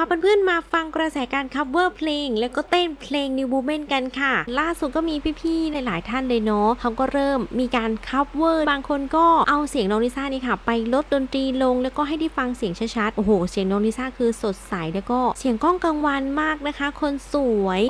าเพื่อนๆมาฟังกระแสการ cover เพลง แล้วก็เต้นเพลง New Woman กันค่ะ ล่าสุดก็มีพี่ๆ หลายๆท่านเลยเนาะเขาก็เริ่มมีการ cover บางคนก็เอาเสียงน้องลิซ่านี่ค่ะ ไปลดดนตรีลงแล้วก็ให้ได้ฟังเสียงชัดๆ โอ้โห เสียงน้องลิซ่าคือสดใสแล้วก็เสียงก้องกังวานมากนะคะ คนสวย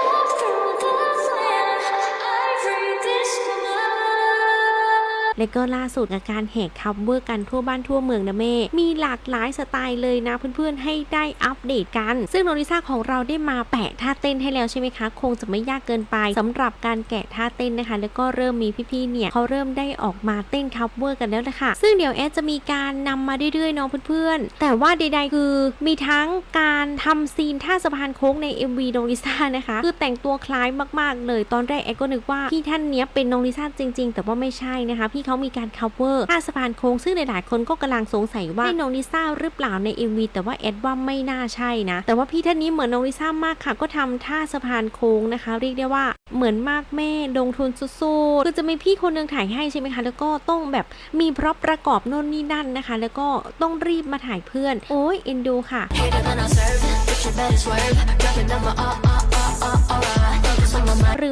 และก็ล่าสุดอาการแหกคัฟเวอร์กันทั่วบ้านทั่วเมืองนะแม่มีหลากหลายสไตล์เลยนะเพื่อนๆให้ได้อัปเดตกัน ซึ่งโนริซ่าของเราได้มาแปะท่าเต้นให้แล้วใช่ไหมคะ คงจะไม่ยากเกินไปสำหรับการแกะท่าเต้นนะคะ แล้วก็เริ่มมีพี่ๆเนี่ยเขาเริ่มได้ออกมาเต้นคัฟเวอร์กันแล้วนะคะซึ่งเดี๋ยวแอดจะมีการนำมาเรื่อยๆเนาะเพื่อนๆ แต่ว่าใดๆคือมีทั้งการทำซีนท่าสะพานโค้งใน MV โนริซ่านะคะ คือแต่งตัวคล้ายมากๆเลย ตอนแรกแอดก็นึกว่าพี่ท่านเนี้ยเป็นโนริซ่าจริง ๆ แต่ว่าไม่ใช่นะคะพี่เขามีการ cover ท่าสะพานโค้งซึ่งหลายๆคนก็กำลังสงสัยว่าให้โนริซ่าหรือเปล่าใน MV แต่ว่าแอดว่าไม่น่าใช่นะ แต่ว่าพี่ท่านนี้เหมือนโนริซ่ามากค่ะ ก็ทำท่าสะพานโค้งนะคะ เรียกได้ว่าเหมือนมากแม่ลงทุนสุดๆคือจะมีพี่คนนึงถ่ายให้ใช่ไหมคะ แล้วก็ต้องแบบมีพร็อพประกอบโน่นนี่นั่นนะคะ แล้วก็ต้องรีบมาถ่ายเพื่อน โอ้ยเอ็นดูค่ะ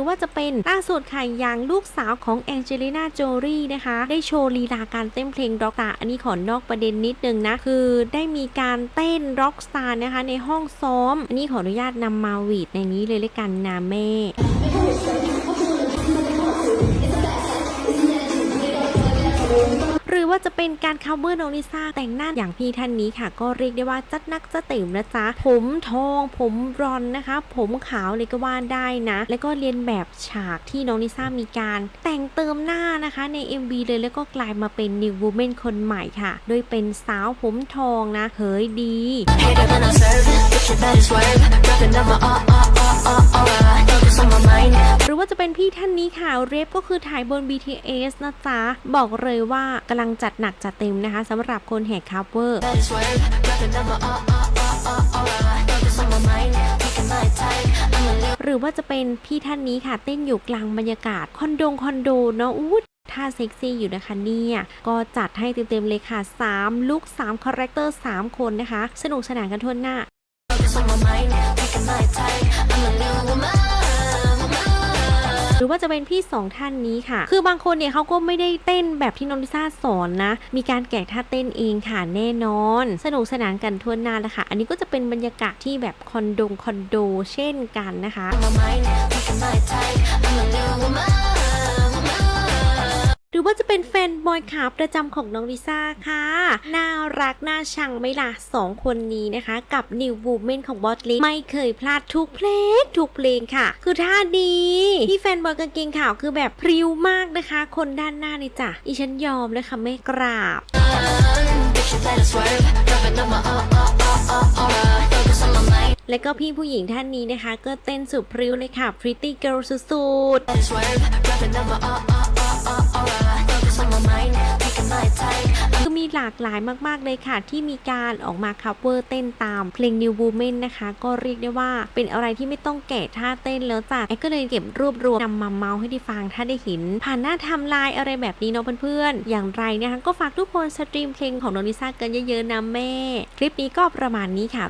ว่าจะเป็นล่าสุดค่ะอย่างลูกสาวของแองเจลิน่าโจลี่นะคะ ได้โชว์ลีลาการเต้นเพลงร็อกตาอันนี้ขอนอกประเด็นนิดนึงนะ คือได้มีการเต้นร็อกสตาร์นะคะในห้องซ้อม อันนี้ขออนุญาตนำมาวีดในนี้เลยละกันนะแม่ รือว่าจะเป็นการ cover น้องลิซ่าแต่งหน้าอย่างพี่ท่านนี้ค่ะ ก็เรียกได้ว่าจัดนักจัดเต็มนะจ๊ะ ผมทอง ผมรอนนะคะ ผมขาวเลยก็ว่าได้นะ แล้วก็เรียนแบบฉากที่น้องลิซ่ามีการแต่งเติมหน้านะคะใน MV เลยแล้วก็กลายมาเป็น New Woman คนใหม่ค่ะ โดยเป็นสาวผมทองนะเฮ้ยดี ค่ะเรฟก็คือถ่ายบน BTS นะจ๊ะ บอกเลยว่ากำลังจัดหนักจัดเต็มนะคะสำหรับคนแห่คัฟเวอร์ หรือว่าจะเป็นพี่ท่านนี้ค่ะ เต้นอยู่กลางบรรยากาศ คอนโดคอนโดเนาะอู้ท่าเซ็กซี่อยู่นะคะเนี่ย ก็จัดให้เต็มๆเลยค่ะ 3 ลุค3คาแรคเตอร์ 3 คนนะคะ สนุกสนานกันทั่วหน้า หรือว่าจะเป็นพี่สองท่านนี้ค่ะ คือบางคนเนี่ยเขาก็ไม่ได้เต้นแบบที่น้องลิซ่าสอนนะ มีการแกะท่าเต้นเองค่ะแน่นอน สนุกสนานกันทั่วหน้าแล้วค่ะ อันนี้ก็จะเป็นบรรยากาศที่แบบคอนโดคอนโดเช่นกันนะคะ หรือว่าจะเป็นแฟนบอยขาประจำของน้องลิซ่าค่ะ น่ารักน่าชังไหมล่ะสองคนนี้นะคะ กับ New Woman ของบอสลิไม่เคยพลาดทุกเพลงทุกเพลงค่ะ คือท่าดีที่แฟนบอยกางเกงขาวคือแบบพริ้วมากนะคะ คนด้านหน้านี่จ้ะอีฉันยอมเลยค่ะไม่กราบ uh, และก็พี่ผู้หญิงท่านนี้นะคะ ก็เต้นสุดพริ้วเลยค่ะ Pretty Girl สุดๆ คือมีหลากหลายมากๆเลยค่ะ ที่มีการออกมา cover เต้นตามเพลง New Woman นะคะ ก็เรียกได้ว่าเป็นอะไรที่ไม่ต้องแกะท่าเต้นแล้วจ้ะแอก็เลยเก็บรวบรวมนำมาเมาส์ให้ได้ฟังถ้าได้เห็น ผ่านหน้าทำลายอะไรแบบนี้เนาะเพื่อนๆ อย่างไรนะคะก็ฝากทุกคนสตรีมเพลงของน้องลิซ่ากันเยอะๆนะแม่ คลิปนี้ก็ประมาณนี้ค่ะ